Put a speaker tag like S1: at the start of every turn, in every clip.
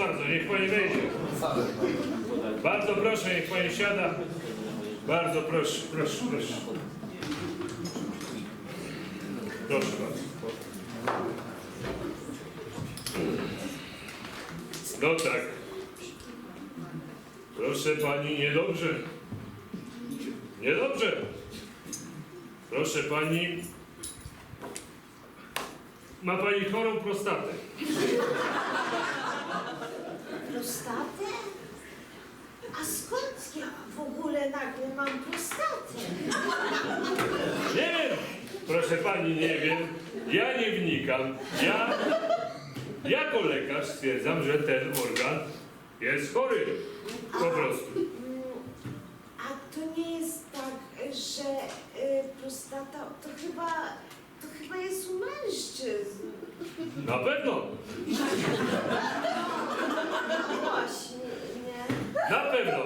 S1: Bardzo, niech pani wejdzie. Bardzo proszę, niech pani siada. Bardzo proszę, proszę, proszę. Proszę bardzo. No tak. Proszę pani, niedobrze. Niedobrze. Proszę pani. Ma pani chorą prostatę.
S2: Prostatę? A skąd ja w ogóle nagle mam prostatę?
S1: Nie wiem, proszę pani, nie wiem. Ja nie wnikam. Ja jako lekarz stwierdzam, że ten organ jest chory. Po prostu.
S2: A to nie jest tak, że y, prostata to chyba, to chyba jest u mężczyzn.
S1: Na pewno.
S2: No właśnie, nie?
S1: Na pewno.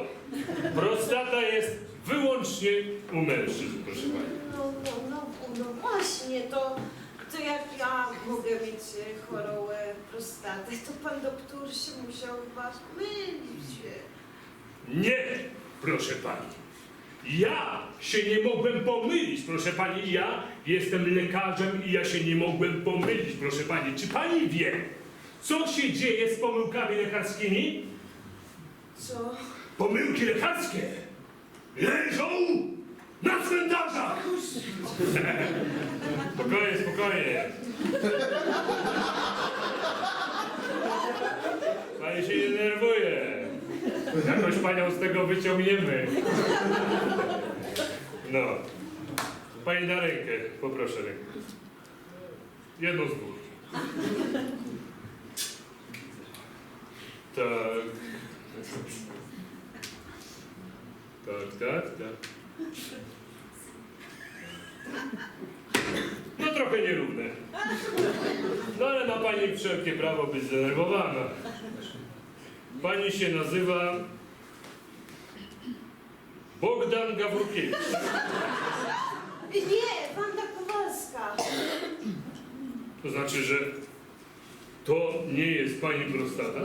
S1: Prostata jest wyłącznie u mężczyzn, proszę pani.
S2: No, no, no, no właśnie, to, to jak ja mogę mieć e, chorą e, prostatę, to pan doktor się musiał chyba mylić.
S1: Nie, proszę pani. Ja się nie mogłem pomylić, proszę pani. Ja jestem lekarzem i ja się nie mogłem pomylić, proszę pani. Czy pani wie, co się dzieje z pomyłkami lekarskimi?
S2: Co?
S1: Pomyłki lekarskie leżą na cmentarzach. spokojnie, spokojnie. Pani się nie denerwuje. Jakoś panią z tego wyciągniemy. No. Pani na rękę, poproszę rękę. Jedną z dwóch. Tak. Tak, tak, tak. No trochę nierówne. No ale ma pani wszelkie prawo być zdenerwowana. Pani się nazywa Bogdan Gawrukiewicz.
S2: Nie, Wanda Kowalska.
S1: To znaczy, że to nie jest pani prostata?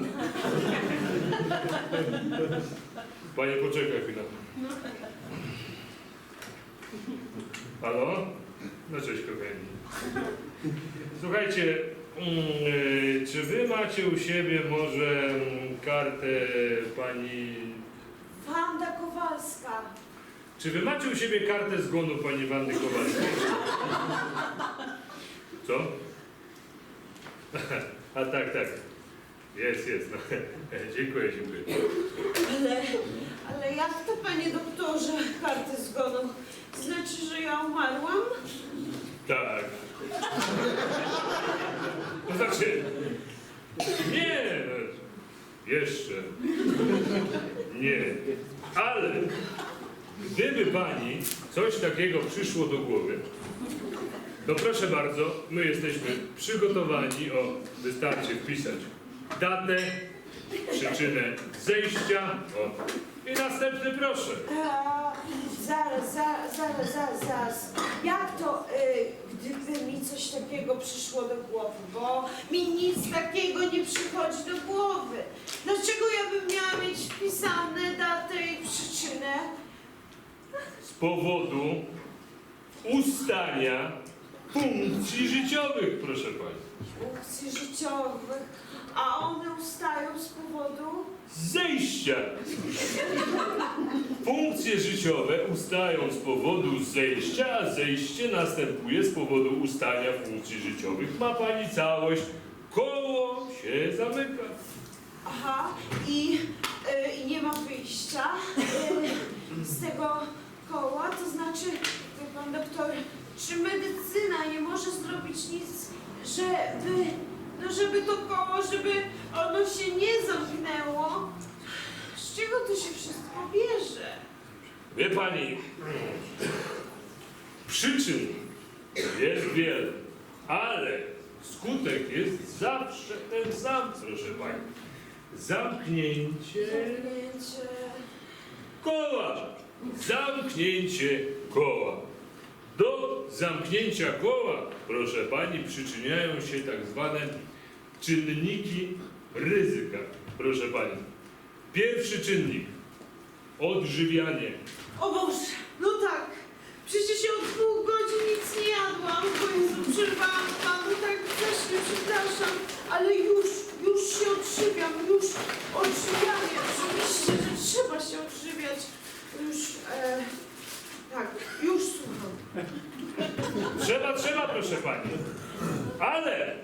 S1: Panie, poczekaj chwilę. Halo? No cześć, kochani. Słuchajcie, czy wy macie u siebie może mm, kartę pani...
S2: Wanda Kowalska.
S1: Czy wy macie u siebie kartę zgonu pani Wanny Kowalskiej? Co? A tak, tak. Jest, jest. No. Dziękuję, dziękuję.
S2: Ale, ale jak to, panie doktorze, karty zgonu? Znaczy, że ja umarłam?
S1: Tak. To znaczy, nie, no, jeszcze. Nie. Ale gdyby pani coś takiego przyszło do głowy, to proszę bardzo, my jesteśmy przygotowani, o, wystarczy wpisać datę, przyczynę zejścia, o, i następny proszę.
S2: A, zaraz, zaraz, zaraz, zaraz, zaraz. Jak to, y, gdyby mi coś takiego przyszło do głowy? Bo mi nic takiego nie przychodzi do głowy. Dlaczego ja bym miała mieć wpisane datę i przyczynę?
S1: z powodu ustania funkcji życiowych, proszę pani.
S2: Funkcji życiowych, a one ustają z powodu...
S1: Zejścia. Funkcje życiowe ustają z powodu zejścia, a zejście następuje z powodu ustania funkcji życiowych. Ma pani całość. Koło się zamyka.
S2: Aha, i, y, nie ma wyjścia y, z tego koła, to znaczy, pan doktor, czy medycyna nie może zrobić nic, żeby, no żeby to koło, żeby ono się nie zamknęło? Z czego to się wszystko bierze?
S1: Wie pani, przyczyn jest wiele, ale skutek jest zawsze ten sam, proszę pani. Zamknięcie
S2: Zamknięcie.
S1: koła. Zamknięcie koła. Do zamknięcia koła, proszę pani, przyczyniają się tak zwane czynniki ryzyka, proszę pani. Pierwszy czynnik. Odżywianie.
S2: O Boże, no tak. Przecież ja od pół godzin nic nie jadłam, bo Jezu, przerwałam panu tak wcześnie, przepraszam, ale już, już się odżywiam, już odżywianie, oczywiście, że trzeba się odżywiać. Już, e, tak, już słucham.
S1: Trzeba, trzeba, proszę pani. Ale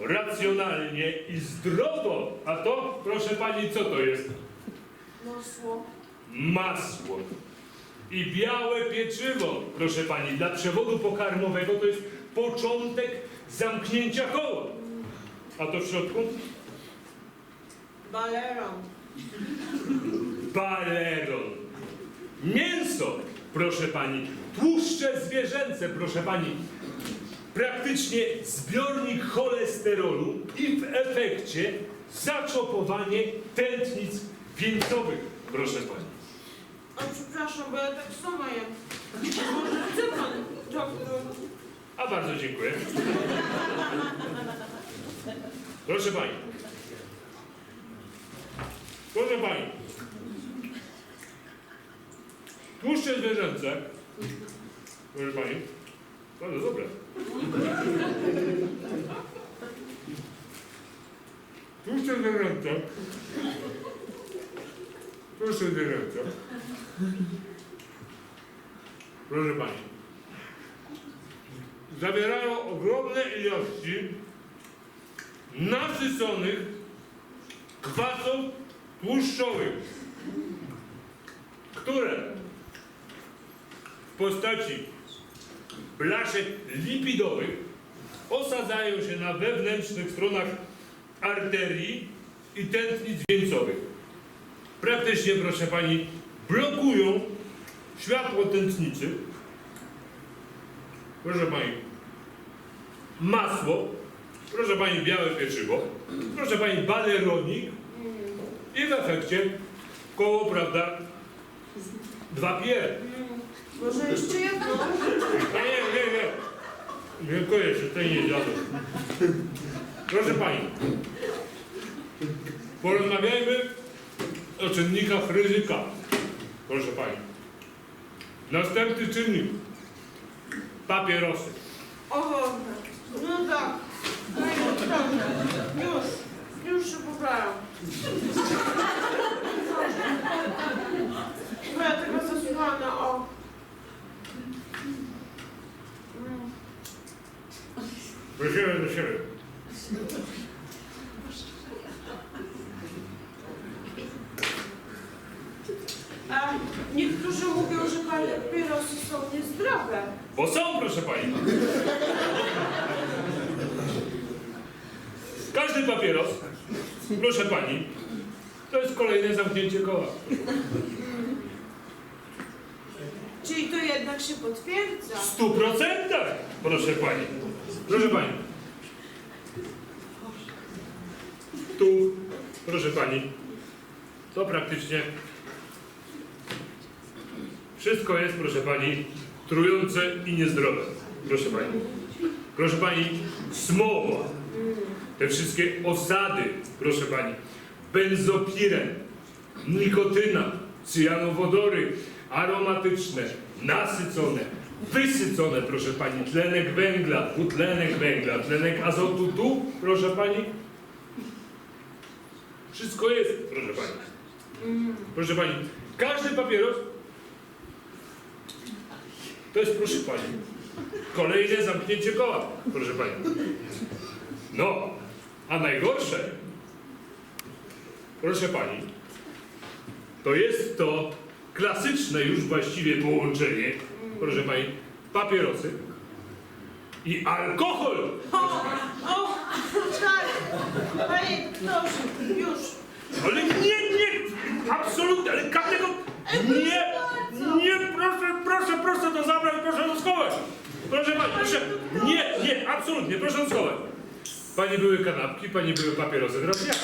S1: racjonalnie i zdrowo. A to, proszę pani, co to jest?
S2: Masło.
S1: Masło. I białe pieczywo, proszę pani, dla przewodu pokarmowego to jest początek zamknięcia koła. A to w środku?
S2: Baleron.
S1: Baleron. Mięso, proszę pani. Tłuszcze zwierzęce, proszę pani. Praktycznie zbiornik cholesterolu i w efekcie zaczopowanie tętnic wieńcowych, proszę pani.
S2: A przepraszam, bo ja tak sama jem. Może chce pan doktor?
S1: A bardzo dziękuję. Proszę pani. Proszę pani. Tłuszcze zwierzęce. Proszę pani. Bardzo dobre. Tłuszcze zwierzęce. Tłuszcze zwierzęce. Proszę pani zawierają ogromne ilości nasyconych kwasów tłuszczowych, które postaci blaszek lipidowych osadzają się na wewnętrznych stronach arterii i tętnic wieńcowych. Praktycznie, proszę Pani, blokują światło tętnicy. Proszę Pani, masło, proszę Pani białe pieczywo, proszę Pani baleronik i w efekcie koło, prawda, dwa pier.
S2: Może jeszcze jedno?
S1: Nie, nie, nie. Dziękuję, że tej nie zjadłem. Proszę Pani, porozmawiajmy o czynnikach ryzyka. Proszę Pani. Następny czynnik. Papierosy.
S2: O no tak. Panie doktorze, już, już się poprawiam. Bo ja tego zasłana, o. Mm.
S1: Prosimy do siebie.
S2: A niektórzy mówią, że papierosy są niezdrowe.
S1: Bo są, proszę Pani. Każdy papieros, proszę Pani, to jest kolejne zamknięcie koła.
S2: Czyli to jednak się potwierdza.
S1: W stu procentach, proszę Pani. Proszę Pani. Tu, proszę Pani, to praktycznie wszystko jest, proszę Pani, trujące i niezdrowe. Proszę Pani. Proszę Pani, smoła, te wszystkie osady, proszę Pani, benzopiren, nikotyna, cyjanowodory aromatyczne, nasycone, wysycone, proszę Pani, tlenek węgla, dwutlenek węgla, tlenek azotu tu, proszę Pani. Wszystko jest, proszę Pani. Proszę Pani, każdy papieros to jest, proszę Pani, kolejne zamknięcie koła, proszę Pani. No, a najgorsze, proszę Pani, to jest to klasyczne już właściwie połączenie, proszę Pani, papierosy i alkohol.
S2: O, o, tak. Panie doktorze, już.
S1: Ale nie, nie, absolutnie, ale każdego, nie, nie, proszę, proszę, proszę to zabrać, proszę to schować. Proszę Pani, proszę, nie, nie, absolutnie, proszę to schować. Pani były kanapki, Pani były papierosy, teraz ja.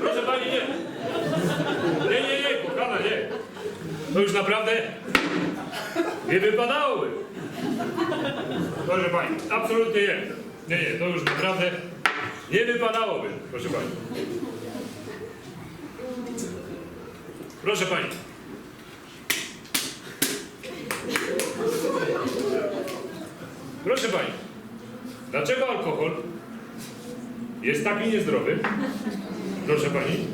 S1: Proszę Pani. Nie, nie, nie, kochana, nie. To już naprawdę nie wypadałoby. Proszę Pani, absolutnie nie. Nie, nie, to już naprawdę nie wypadałoby, proszę pani. Proszę pani. Proszę pani, dlaczego alkohol jest taki niezdrowy? Proszę pani.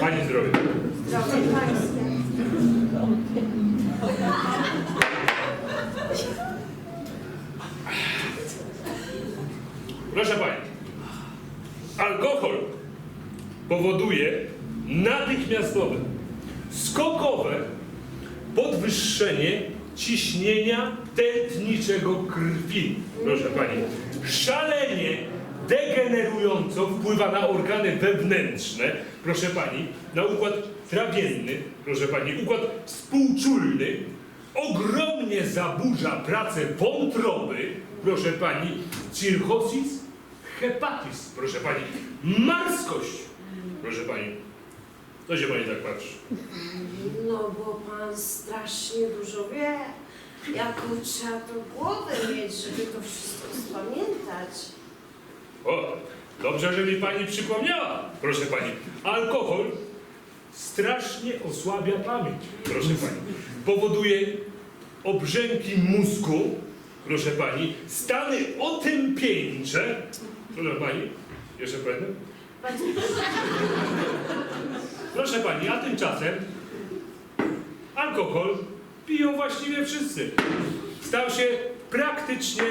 S1: Pani zdrowie.
S2: Zdrowie pańskie.
S1: Proszę pani, alkohol powoduje natychmiastowe, skokowe podwyższenie ciśnienia tętniczego krwi. Proszę pani, szalenie degenerująco wpływa na organy wewnętrzne, proszę pani, na układ trawienny, proszę pani, układ współczulny, ogromnie zaburza pracę wątroby, proszę pani, circhosis, hepatis, proszę pani, marskość, proszę pani. Co się pani tak patrzy?
S2: No bo pan strasznie dużo wie. Jaką trzeba to głowę mieć, żeby to wszystko spamiętać.
S1: O, dobrze, że mi pani przypomniała, proszę pani. Alkohol strasznie osłabia pamięć, proszę pani. Powoduje obrzęki mózgu, proszę pani, stany otępieńcze, proszę pani, jeszcze?
S2: Pan-
S1: Proszę pani, a tymczasem alkohol piją właściwie wszyscy. Stał się praktycznie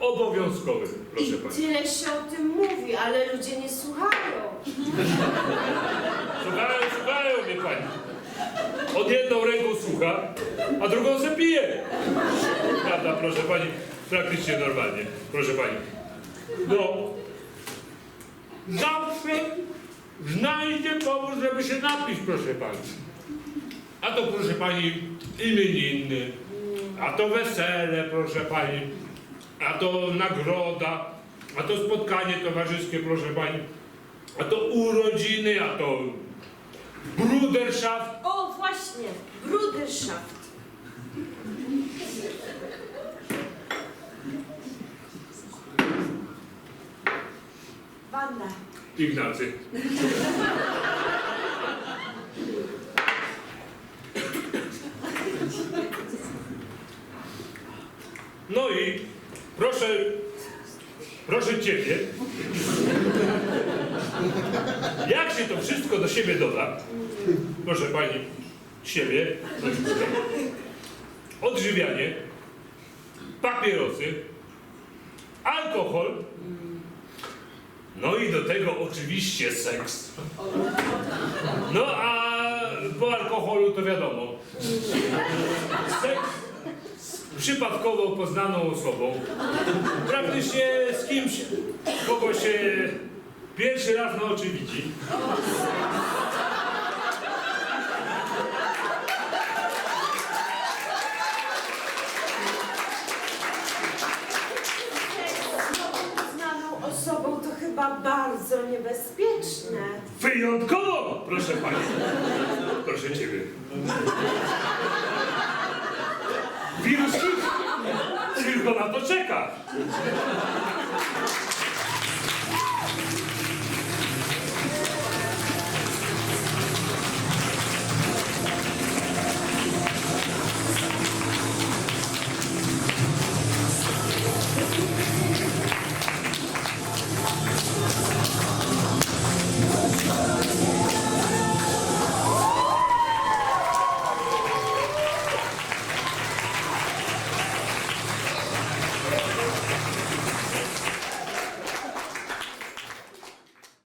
S1: obowiązkowy, proszę
S2: I
S1: pani.
S2: tyle się o tym mówi, ale ludzie nie słuchają.
S1: Słuchają, słuchają mnie pani. Od jedną ręką słucha, a drugą se pije. Prawda, proszę pani, praktycznie normalnie, proszę pani. No, zawsze znajdzie powód, żeby się napić, proszę pani. A to, proszę pani, imieniny, a to wesele, proszę pani, a to nagroda, a to spotkanie towarzyskie, proszę pani, a to urodziny, a to bruderschaft.
S2: O, właśnie, Bruderschaft. Wanda,
S1: Ignacy. No i proszę, proszę Ciebie, jak się to wszystko do siebie doda, proszę Pani, siebie, odżywianie, papierosy, alkohol, no i do tego oczywiście seks. No a po alkoholu to wiadomo. Seks przypadkowo poznaną osobą. Praktycznie z kimś, kogo się pierwszy raz na oczy widzi.
S2: osobą to chyba bardzo niebezpieczne.
S1: Wyjątkowo, proszę pani. Proszę ciebie.